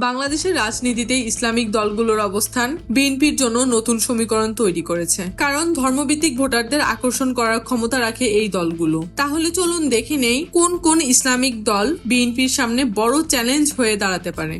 বাংলাদেশের রাজনীতিতে ইসলামিক দলগুলোর অবস্থান বিএনপির জন্য নতুন সমীকরণ তৈরি করেছে। কারণ ধর্মভিত্তিক ভোটারদের আকর্ষণ করার ক্ষমতা রাখে এই দলগুলো। তাহলে চলুন দেখে নেই কোন কোন ইসলামিক দল বিএনপির সামনে বড় চ্যালেঞ্জ হয়ে দাঁড়াতে পারে।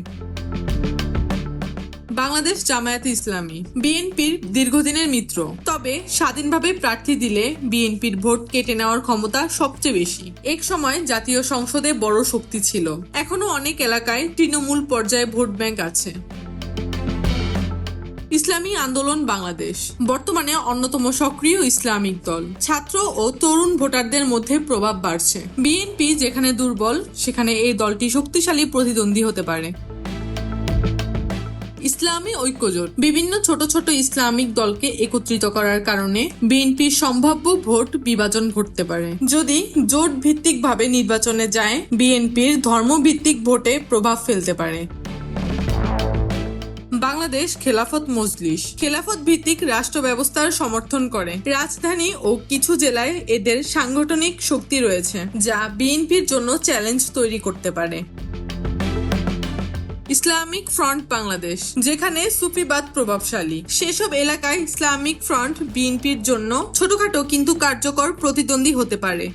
বাংলাদেশ জামায়াত ইসলামী, বিএনপির দীর্ঘদিনের মিত্র। তবে স্বাধীনভাবে প্রার্থী দিলে বিএনপির ভোট কেটে নেওয়ার ক্ষমতা সবচেয়ে বেশি। এক সময় জাতীয় সংসদে বড় শক্তি ছিল। এখনও অনেক এলাকায় তৃণমূল পর্যায়ে ভোট ব্যাংক আছে। ইসলামী আন্দোলন বাংলাদেশ। বর্তমানে অন্যতম সক্রিয় ইসলামিক দল। ছাত্র ও তরুণ ভোটারদের মধ্যে প্রভাব বাড়ছে। বিএনপি যেখানে দুর্বল, সেখানে এই দলটি শক্তিশালী প্রতিদ্বন্দ্বী হতে পারে। ইসলামী ঐক্যজোট। বিভিন্ন ছোট ছোট ইসলামিক দলকে একত্রিত করার কারণে বিএনপির সম্ভাব্য ভোট বিভাজন ঘটতে পারে। যদি জোট ভিত্তিকভাবে নির্বাচনে যায়, বিএনপির ধর্মভিত্তিক ভোটে প্রভাব ফেলতে পারে। বাংলাদেশ খেলাফত মজলিস। খেলাফত ভিত্তিক রাষ্ট্র ব্যবস্থার সমর্থন করে। রাজধানী ও কিছু জেলায় এদের সাংগঠনিক শক্তি রয়েছে, যা বিএনপির জন্য চ্যালেঞ্জ তৈরি করতে পারে। ইসলামিক ফ্রন্ট বাংলাদেশ, যেখানে সুফিবাদ প্রভাবশালী। সেসব এলাকায় ইসলামিক ফ্রন্ট বিএনপির জন্য ছোটখাটো কিন্তু কার্যকর প্রতিদ্বন্দ্বী হতে পারে।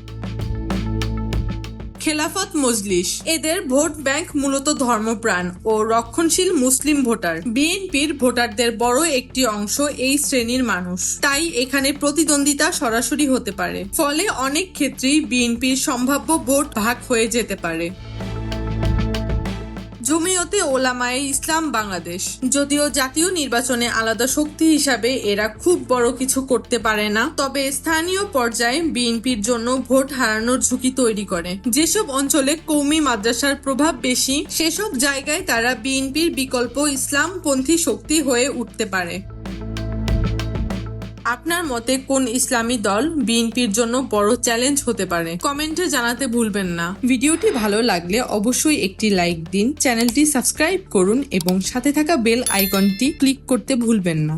খেলাফত মজলিস, এদের ভোট ব্যাংক মূলত ধর্মপ্রাণ ও রক্ষণশীল মুসলিম ভোটার। বিএনপির ভোটারদের বড় একটি অংশ এই শ্রেণির মানুষ। তাই এখানে প্রতিদ্বন্দ্বিতা সরাসরি হতে পারে। ফলে অনেক ক্ষেত্রেই বিএনপির সম্ভাব্য ভোট ভাগ হয়ে যেতে পারে। জমিয়তে ওলামায়ে ইসলাম বাংলাদেশ। যদিও জাতীয় নির্বাচনে আলাদা শক্তি হিসাবে এরা খুব বড় কিছু করতে পারে না, তবে স্থানীয় পর্যায়ে বিএনপির জন্য ভোট হারানোর ঝুঁকি তৈরি করে। যেসব অঞ্চলে কৌমি মাদ্রাসার প্রভাব বেশি, সেসব জায়গায় তারা বিএনপির বিকল্প ইসলামপন্থী শক্তি হয়ে উঠতে পারে। আপনার মতে কোন ইসলামী দল বিএনপির জন্য বড় চ্যালেঞ্জ হতে পারে? কমেন্টে জানাতে ভুলবেন না। ভিডিওটি ভালো লাগলে অবশ্যই একটি লাইক দিন। চ্যানেলটি সাবস্ক্রাইব করুন এবং সাথে থাকা বেল আইকনটি ক্লিক করতে ভুলবেন না।